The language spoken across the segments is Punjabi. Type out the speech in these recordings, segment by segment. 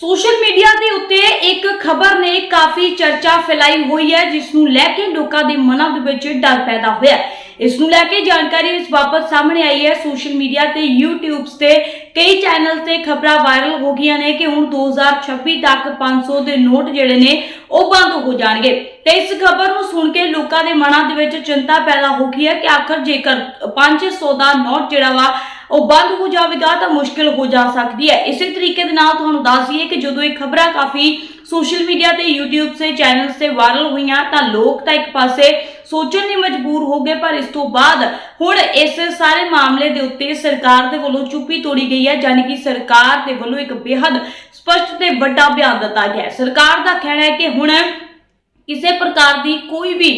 ਸੋਸ਼ਲ ਮੀਡੀਆ ਦੇ ਉੱਤੇ ਇੱਕ ਖਬਰ ਨੇ ਕਾਫੀ ਚਰਚਾ ਫੈਲਾਈ ਹੋਈ ਹੈ, ਜਿਸ ਨੂੰ ਲੈ ਕੇ ਲੋਕਾਂ ਦੇ ਮਨਾਂ ਦੇ ਵਿੱਚ ਡਰ ਪੈਦਾ ਹੋਇਆ ਇਸ ਨੂੰ ਲੈ ਕੇ ਜਾਣਕਾਰੀ ਇਸ ਬਾਬਤ ਸਾਹਮਣੇ ਆਈ ਹੈ। ਸੋਸ਼ਲ ਮੀਡੀਆ ਤੇ YouTube ਤੇ ਕਈ ਚੈਨਲ ਤੇ ਖਬਰਾਂ ਵਾਇਰਲ ਹੋ ਗਈਆਂ ਨੇ ਕਿ ਹੁਣ 2026 ਤੱਕ 500 ਦੇ ਨੋਟ ਜਿਹੜੇ ਨੇ, ਉਹ ਬੰਦ ਹੋ ਜਾਣਗੇ। ਤੇ ਇਸ ਖਬਰ ਨੂੰ ਸੁਣ ਕੇ ਲੋਕਾਂ ਦੇ ਮਨਾਂ ਦੇ ਵਿੱਚ ਚਿੰਤਾ ਪੈਦਾ ਹੋ ਗਈ ਹੈ ਕਿ ਆਖਰ ਜੇਕਰ 500 ਦਾ ਨੋਟ ਜਿਹੜਾ ਵਾ ਉਹ ਬੰਦ ਹੋ ਜਾਵੇਗਾ ਤਾਂ ਮੁਸ਼ਕਿਲ ਹੋ ਜਾ ਸਕਦੀ ਹੈ। ਇਸੇ ਤਰੀਕੇ ਦੇ ਨਾਲ ਤੁਹਾਨੂੰ ਦੱਸ ਦਈਏ ਕਿ ਜਦੋਂ ਇਹ ਖਬਰਾਂ ਕਾਫੀ ਸੋਸ਼ਲ ਮੀਡੀਆ ਤੇ YouTube ਤੇ, ਚੈਨਲਸ ਤੇ ਵਾਇਰਲ ਹੋਈਆਂ ਤਾਂ ਲੋਕ ਤਾਂ ਇੱਕ ਪਾਸੇ ਸੋਚਣ ਲਈ ਮਜਬੂਰ ਹੋ ਗਏ, ਪਰ ਇਸ ਤੋਂ ਬਾਅਦ ਹੁਣ ਇਸ ਸਾਰੇ ਮਾਮਲੇ ਦੇ ਉੱਤੇ ਸਰਕਾਰ ਦੇ ਵੱਲੋਂ ਚੁੱਪੀ ਤੋੜੀ ਗਈ ਹੈ ਯਾਨੀ ਕਿ ਸਰਕਾਰ ਦੇ ਵੱਲੋਂ ਇੱਕ ਬੇहद ਸਪਸ਼ਟ ਤੇ ਵੱਡਾ ਬਿਆਨ ਦਿੱਤਾ ਗਿਆ ਹੈ। ਸਰਕਾਰ ਦਾ ਕਹਿਣਾ ਹੈ ਕਿ ਹੁਣ ਕਿਸੇ ਪ੍ਰਕਾਰ ਦੀ ਕੋਈ ਵੀ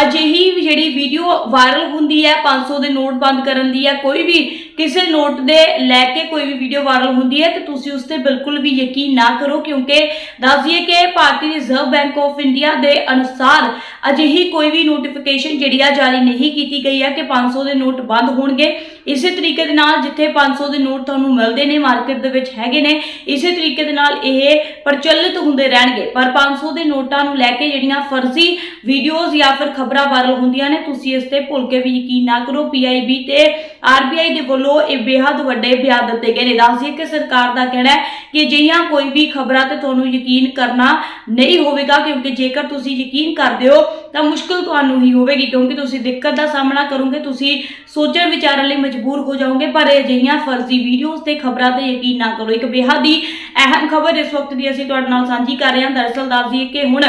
ਅਜਿਹੀ ਜਿਹੜੀ ਵੀਡੀਓ ਵਾਇਰਲ ਹੁੰਦੀ ਹੈ 500 ਦੇ ਨੋਟ ਬੰਦ ਕਰਨ ਦੀ ਹੈ, ਕੋਈ ਵੀ ਕਿਸੇ ਨੋਟ ਦੇ ਲੈ ਕੇ ਕੋਈ ਵੀ ਵੀਡੀਓ ਵਾਇਰਲ ਹੁੰਦੀ ਹੈ, ਤੇ ਤੁਸੀਂ ਉਸ ਤੇ ਬਿਲਕੁਲ ਵੀ ਯਕੀਨ ਨਾ ਕਰੋ, ਕਿਉਂਕਿ ਦੱਸ ਦਈਏ ਕਿ Bhartiya reserve bank of India ਦੇ ਅਨੁਸਾਰ ਅਜਿਹੀ ਕੋਈ ਵੀ ਨੋਟੀਫਿਕੇਸ਼ਨ ਜਿਹੜੀ ਆ ਜਾਰੀ ਨਹੀਂ ਕੀਤੀ ਗਈ ਹੈ ਕਿ 500 ਦੇ ਨੋਟ ਬੰਦ ਹੋਣਗੇ। ਇਸੇ ਤਰੀਕੇ ਦੇ ਨਾਲ ਜਿੱਥੇ 500 ਦੇ ਨੋਟ ਤੁਹਾਨੂੰ ਮਿਲਦੇ ਨੇ ਮਾਰਕੀਟ ਦੇ ਵਿੱਚ ਹੈਗੇ ਨੇ, ਇਸੇ ਤਰੀਕੇ ਦੇ ਨਾਲ ਇਹ ਪ੍ਰਚਲਿਤ ਹੁੰਦੇ ਰਹਿਣਗੇ। ਪਰ 500 ਦੇ ਨੋਟਾਂ ਨੂੰ ਲੈ ਕੇ ਜਿਹੜੀਆਂ ਫਰਜ਼ੀ ਵੀਡੀਓਜ਼ ਜਾਂ ਫਿਰ ਖਬਰਾਂ ਵਾਇਰਲ ਹੁੰਦੀਆਂ ਨੇ, ਤੁਸੀਂ ਇਸ ਤੇ ਭੁੱਲ ਕੇ ਵੀ ਯਕੀਨ ਨਾ ਕਰੋ। ਪੀਆਈਬੀ ਤੇ ਆਰਬੀਆਈ ਦੇ ਵੱਲੋਂ ਵੱਲੋਂ ਇਹ ਬੇहद ਵੱਡੇ ਬਿਆਨ ਦਿੱਤੇ ਗਏ ਨੇ। ਦੱਸਦੀ ਕਿ ਸਰਕਾਰ ਦਾ ਕਹਿਣਾ ਹੈ ਕਿ ਅਜਿਹੀਆਂ ਕੋਈ ਵੀ ਖਬਰਾਂ ਤੇ ਤੁਹਾਨੂੰ ਯਕੀਨ ਕਰਨਾ ਨਹੀਂ ਹੋਵੇਗਾ, ਕਿਉਂਕਿ ਜੇਕਰ ਤੁਸੀਂ ਯਕੀਨ ਕਰਦੇ ਹੋ, ਤਾਂ ਮੁਸ਼ਕਲ ਤੁਹਾਨੂੰ ਹੀ ਹੋਵੇਗੀ, ਕਿਉਂਕਿ ਤੁਸੀਂ ਦਿੱਕਤ ਦਾ ਸਾਹਮਣਾ ਕਰੋਗੇ, ਤੁਸੀਂ ਸੋਚਣ ਵਿਚਾਰਨ ਲਈ ਮਜਬੂਰ ਹੋ ਜਾਓਗੇ, ਪਰ ਅਜਿਹੀਆਂ ਫਰਜ਼ੀ ਵੀਡੀਓਜ਼ ਤੇ ਖਬਰਾਂ ਤੇ ਯਕੀਨ ਨਾ ਕਰੋ। ਇੱਕ ਬੇहद ਹੀ ਅਹਿਮ ਖਬਰ ਇਸ ਵਕਤ ਦੀ ਅਸੀਂ ਤੁਹਾਡੇ ਨਾਲ ਸਾਂਝੀ ਕਰ ਰਹੇ ਹਾਂ। ਦਰਸਲ ਦੱਸਦੀ ਕਿ ਹੁਣ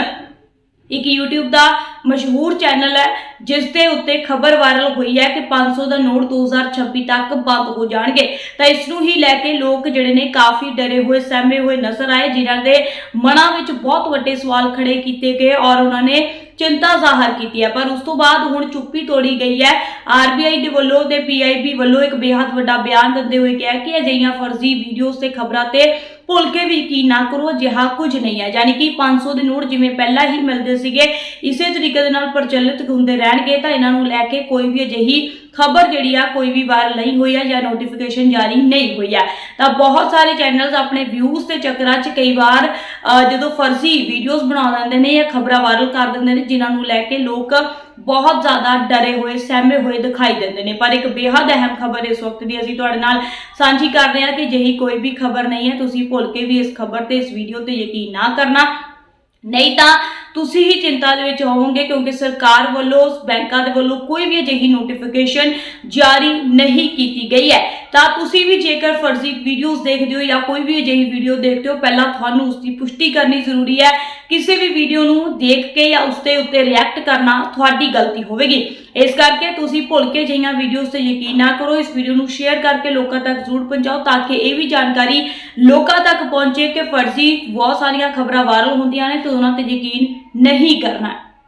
ਇੱਕ YouTube ਦਾ ਮਸ਼ਹੂਰ ਚੈਨਲ ਹੈ, ਜਿਸ ਦੇ ਉੱਤੇ ਖਬਰ ਵਾਇਰਲ ਹੋਈ ਹੈ ਕਿ 500 ਦਾ ਨੋਟ 2026 ਤੱਕ ਬੰਦ ਹੋ ਜਾਣਗੇ। ਤਾਂ ਇਸ ਨੂੰ ਹੀ ਲੈ ਕੇ ਲੋਕ ਜਿਹੜੇ ਨੇ ਕਾਫੀ ਡਰੇ ਹੋਏ, ਸਹਿਮੇ ਹੋਏ ਨਜ਼ਰ ਆਏ, ਜਿਨ੍ਹਾਂ ਦੇ ਮਨਾਂ ਵਿੱਚ ਬਹੁਤ ਵੱਡੇ ਸਵਾਲ ਖੜੇ ਕੀਤੇ ਗਏ ਔਰ ਉਹਨਾਂ ਨੇ ਚਿੰਤਾ ਜ਼ਾਹਰ ਕੀਤੀ ਹੈ। ਪਰ ਉਸ ਤੋਂ ਬਾਅਦ ਹੁਣ ਚੁੱਪੀ ਤੋੜੀ ਗਈ ਹੈ। ਆਰਬੀਆਈ ਦੇ ਵੱਲੋਂ ਤੇ ਪੀਆਈਬੀ ਵੱਲੋਂ ਇੱਕ ਬੇहद ਵੱਡਾ ਬਿਆਨ ਦਿੰਦੇ ਹੋਏ ਕਿਹਾ ਕਿ ਅਜਿਹੀਆਂ ਫਰਜ਼ੀ ਵੀਡੀਓਜ਼ ਤੇ ਖਬਰਾਂ ਤੇ ਭੁੱਲ ਕੇ ਵੀ ਕੀ ਨਾ ਕਰੋ, ਅਜਿਹਾ ਕੁਝ ਨਹੀਂ ਹੈ। ਯਾਨੀ ਕਿ 500 ਦੇ ਨੋਟ ਜਿਵੇਂ ਪਹਿਲਾਂ ਹੀ ਮਿਲਦੇ ਸੀਗੇ, ਇਸੇ ਤਰੀਕੇ ਦੇ ਨਾਲ ਪ੍ਰਚਲਿਤ ਹੁੰਦੇ ਰਹਿਣਗੇ, ਤਾਂ ਇਹਨਾਂ ਨੂੰ ਲੈ ਕੇ ਕੋਈ ਵੀ ਅਜਿਹੀ ਖਬਰ ਜਿਹੜੀ ਆ, ਕੋਈ ਵੀ ਵਾਇਰਲ ਨਹੀਂ ਹੋਈ ਆ ਜਾਂ ਨੋਟੀਫਿਕੇਸ਼ਨ ਜਾਰੀ ਨਹੀਂ ਹੋਈ ਆ। ਤਾਂ ਬਹੁਤ ਸਾਰੇ ਚੈਨਲਸ ਆਪਣੇ ਵਿਊਜ਼ ਦੇ ਚੱਕਰਾਂ 'ਚ ਕਈ ਵਾਰ ਜਦੋਂ ਫਰਜ਼ੀ ਵੀਡੀਓਜ਼ ਬਣਾ ਦਿੰਦੇ ਨੇ ਜਾਂ ਖਬਰਾਂ ਵਾਇਰਲ ਕਰ ਦਿੰਦੇ ਨੇ, ਜਿਨ੍ਹਾਂ ਨੂੰ ਲੈ ਕੇ ਲੋਕ ਬਹੁਤ ਜ਼ਿਆਦਾ ਡਰੇ ਹੋਏ, ਸਹਿਮੇ ਹੋਏ ਦਿਖਾਈ ਦਿੰਦੇ ਨੇ। ਪਰ ਇੱਕ ਬੇहद ਅਹਿਮ ਖਬਰ ਇਸ ਵਕਤ ਦੀ ਅਸੀਂ ਤੁਹਾਡੇ ਨਾਲ ਸਾਂਝੀ ਕਰ ਰਹੇ ਹਾਂ ਕਿ ਜਿਹੀ ਕੋਈ ਵੀ ਖਬਰ ਨਹੀਂ ਹੈ। ਤੁਸੀਂ ਭੁੱਲ ਕੇ ਵੀ ਇਸ ਖਬਰ ਤੇ, ਇਸ ਵੀਡੀਓ ਤੇ ਯਕੀਨ ਨਾ ਕਰਨਾ। ਨਹੀਂ ਤਾਂ ਤੁਸੀਂ ਹੀ ਚਿੰਤਾ ਦੇ ਵਿੱਚ ਹੋਵੋਗੇ ਕਿਉਂਕਿ ਸਰਕਾਰ ਵੱਲੋਂ, ਬੈਂਕਾਂ ਦੇ ਵੱਲੋਂ ਕੋਈ ਵੀ ਅਜਿਹੀ ਨੋਟੀਫਿਕੇਸ਼ਨ ਜਾਰੀ ਨਹੀਂ ਕੀਤੀ ਗਈ ਹੈ। ਤਾਂ ਤੁਸੀਂ ਵੀ ਜੇਕਰ ਫਰਜ਼ੀ ਵੀਡੀਓਜ਼ ਦੇਖਦੇ ਹੋ ਜਾਂ ਕੋਈ ਵੀ ਅਜਿਹੀ ਵੀਡੀਓ ਦੇਖਦੇ ਹੋ, ਪਹਿਲਾਂ ਤੁਹਾਨੂੰ ਉਸ ਦੀ ਪੁਸ਼ਟੀ ਕਰਨੀ ਜ਼ਰੂਰੀ ਹੈ। ਕਿਸੇ ਵੀ ਵੀਡੀਓ ਨੂੰ ਦੇਖ ਕੇ ਜਾਂ ਉਸ ਦੇ ਉੱਤੇ ਰਿਐਕਟ ਕਰਨਾ ਤੁਹਾਡੀ ਗਲਤੀ ਹੋਵੇਗੀ। ਇਸ ਕਰਕੇ ਤੁਸੀਂ ਭੁੱਲ ਕੇ ਜਿਹੀਆਂ ਵੀਡੀਓਜ਼ ਤੇ ਯਕੀਨ ਨਾ ਕਰੋ। ਇਸ ਵੀਡੀਓ ਨੂੰ ਸ਼ੇਅਰ ਕਰਕੇ ਲੋਕਾਂ ਤੱਕ ਜ਼ਰੂਰ ਪਹੁੰਚਾਓ ਤਾਂ ਕਿ ਇਹ ਵੀ ਜਾਣਕਾਰੀ ਲੋਕਾਂ ਤੱਕ ਪਹੁੰਚੇ ਕਿ ਫਰਜ਼ੀ ਬਹੁਤ ਸਾਰੀਆਂ ਖਬਰਾਂ ਵਾਇਰਲ ਹੁੰਦੀਆਂ ਨੇ ਤੇ ਉਹਨਾਂ ਤੇ ਯਕੀਨ ਨਹੀਂ ਕਰਨਾ।